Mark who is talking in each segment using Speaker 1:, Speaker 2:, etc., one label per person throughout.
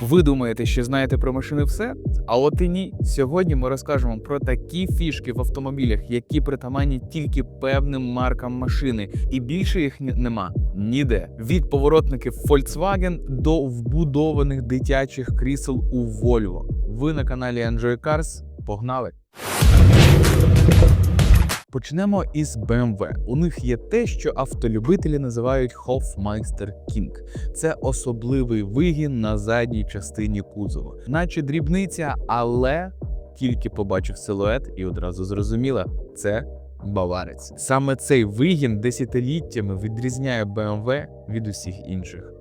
Speaker 1: Ви думаєте, що знаєте про машини все? А от і ні. Сьогодні ми розкажемо про такі фішки в автомобілях, які притаманні тільки певним маркам машини, і більше їх нема ніде. Від поворотників Volkswagen до вбудованих дитячих крісел у Volvo. Ви на каналі Enjoy Cars. Погнали! Почнемо із BMW. У них є те, що автолюбителі називають Hofmeister King. Це особливий вигін на задній частині кузова, наче дрібниця, але тільки побачив силует і одразу зрозуміла, це баварець. Саме цей вигін десятиліттями відрізняє BMW від усіх інших.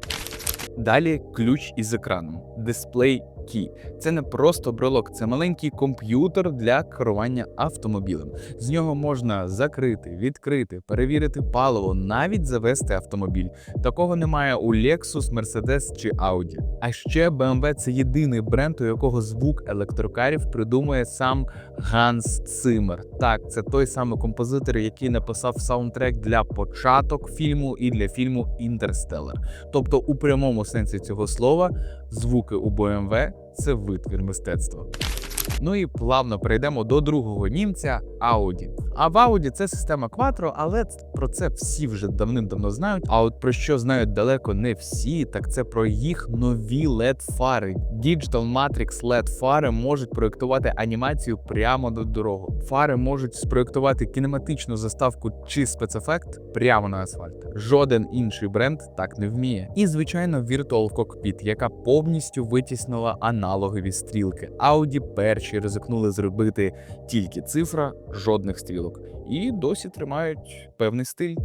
Speaker 1: Далі ключ із екраном Display Key. Це не просто брелок, це маленький комп'ютер для керування автомобілем. З нього можна закрити, відкрити, перевірити паливо, навіть завести автомобіль. Такого немає у Lexus, Mercedes чи Audi. А ще BMW – це єдиний бренд, у якого звук електрокарів придумує сам Ганс Циммер. Так, це той самий композитор, який написав саундтрек для початок фільму і для фільму Інтерстеллар. Тобто, у прямому сенсі цього слова, звуки у BMW – це витвір мистецтва. Ну і плавно перейдемо до другого німця Audi. А в Audi це система Quattro, але про це всі вже давним-давно знають. А от про що знають далеко не всі, так це про їх нові led фари. Digital Matrix LED фари можуть проєктувати анімацію прямо до дороги. Фари можуть спроєктувати кінематичну заставку чи спецефект прямо на асфальт. Жоден інший бренд так не вміє. І звичайно, Virtual Cockpit, яка повністю витіснила аналогові стрілки. Audi перші ризикнули зробити тільки цифра, жодних стрілок, і досі тримають певний стиль.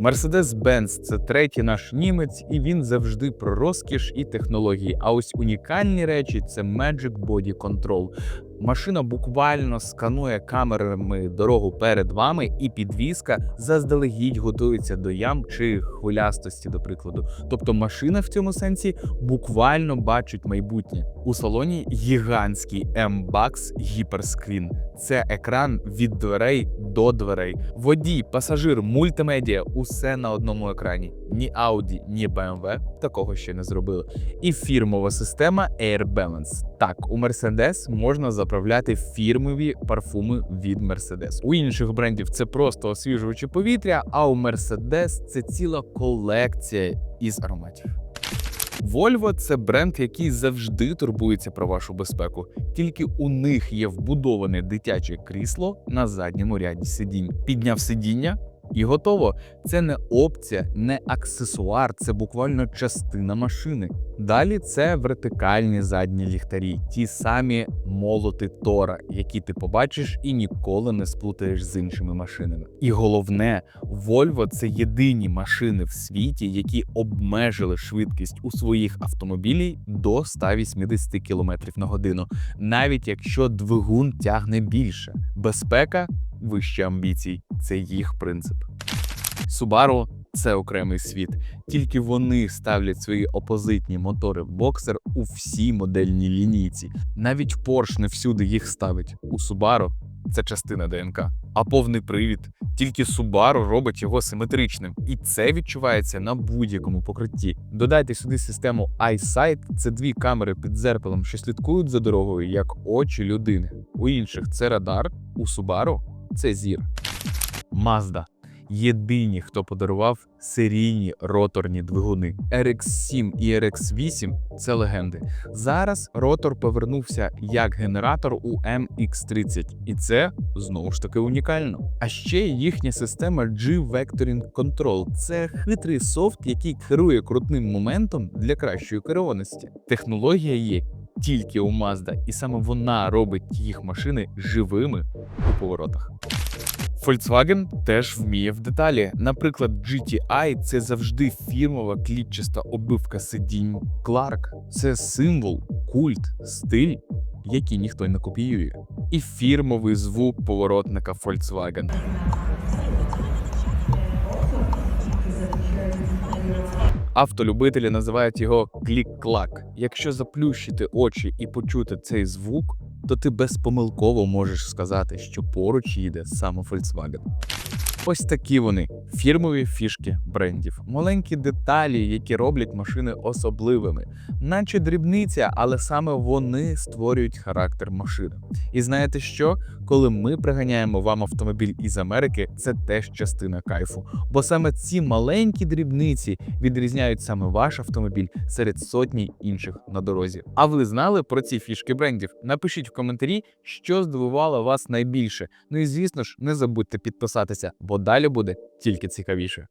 Speaker 1: Mercedes-Benz – це третій наш німець, і він завжди про розкіш і технології. А ось унікальні речі це Magic Body Control. Машина буквально сканує камерами дорогу перед вами, і підвізка заздалегідь готується до ям чи хвилястості, до прикладу. Тобто машина в цьому сенсі буквально бачить майбутнє. У салоні гігантський M-Bax Hyperscreen. Це екран від дверей до дверей. Водій, пасажир, мультимедіа усе на одному екрані. Ні Audi, ні BMW такого ще не зробили. І фірмова система Air Balance. Так, у Mercedes можна заправляти фірмові парфуми від Mercedes. У інших брендів це просто освіжувачі повітря, а у Mercedes це ціла колекція із ароматів. Volvo – це бренд, який завжди турбується про вашу безпеку. Тільки у них є вбудоване дитяче крісло на задньому ряді сидінь. Підняв сидіння і готово. Це не опція, не аксесуар, це буквально частина машини. Далі це вертикальні задні ліхтарі, ті самі молоти Тора, які ти побачиш і ніколи не сплутаєш з іншими машинами. І головне, Volvo – це єдині машини в світі, які обмежили швидкість у своїх автомобілів до 180 км на годину, навіть якщо двигун тягне більше. Безпека вище амбіцій це їх принцип. Subaru – це окремий світ. Тільки вони ставлять свої опозитні мотори боксер у всій модельній лінійці. Навіть Porsche не всюди їх ставить. У Subaru це частина ДНК. А повний привід тільки Subaru робить його симетричним, і це відчувається на будь-якому покритті. Додайте сюди систему EyeSight – це дві камери під дзеркалом, що слідкують за дорогою як очі людини. У інших це радар, у Subaru це зір. Mazda – єдині, хто подарував серійні роторні двигуни. RX-7 і RX-8 – це легенди. Зараз ротор повернувся як генератор у MX-30, і це знову ж таки унікально. А ще їхня система G-Vectoring Control – це хитрий софт, який керує крутним моментом для кращої керованості. Технологія є тільки у Mazda, і саме вона робить їх машини живими у поворотах. Volkswagen теж вміє в деталі. Наприклад, GTI – це завжди фірмова клітчаста обивка сидінь. Clark – це символ, культ, стиль, який ніхто не копіює. І фірмовий звук поворотника Volkswagen. Автолюбителі називають його клік-клак. Якщо заплющити очі і почути цей звук, то ти безпомилково можеш сказати, що поруч їде саме Volkswagen. Ось такі вони фірмові фішки брендів, маленькі деталі, які роблять машини особливими, наче дрібниця, але саме вони створюють характер машини. І знаєте що? Коли ми приганяємо вам автомобіль із Америки, це теж частина кайфу. Бо саме ці маленькі дрібниці відрізняють саме ваш автомобіль серед сотні інших на дорозі. А ви знали про ці фішки брендів? Напишіть в коментарі, що здивувало вас найбільше. Ну і звісно ж, не забудьте підписатися, бо далі буде тільки цікавіше.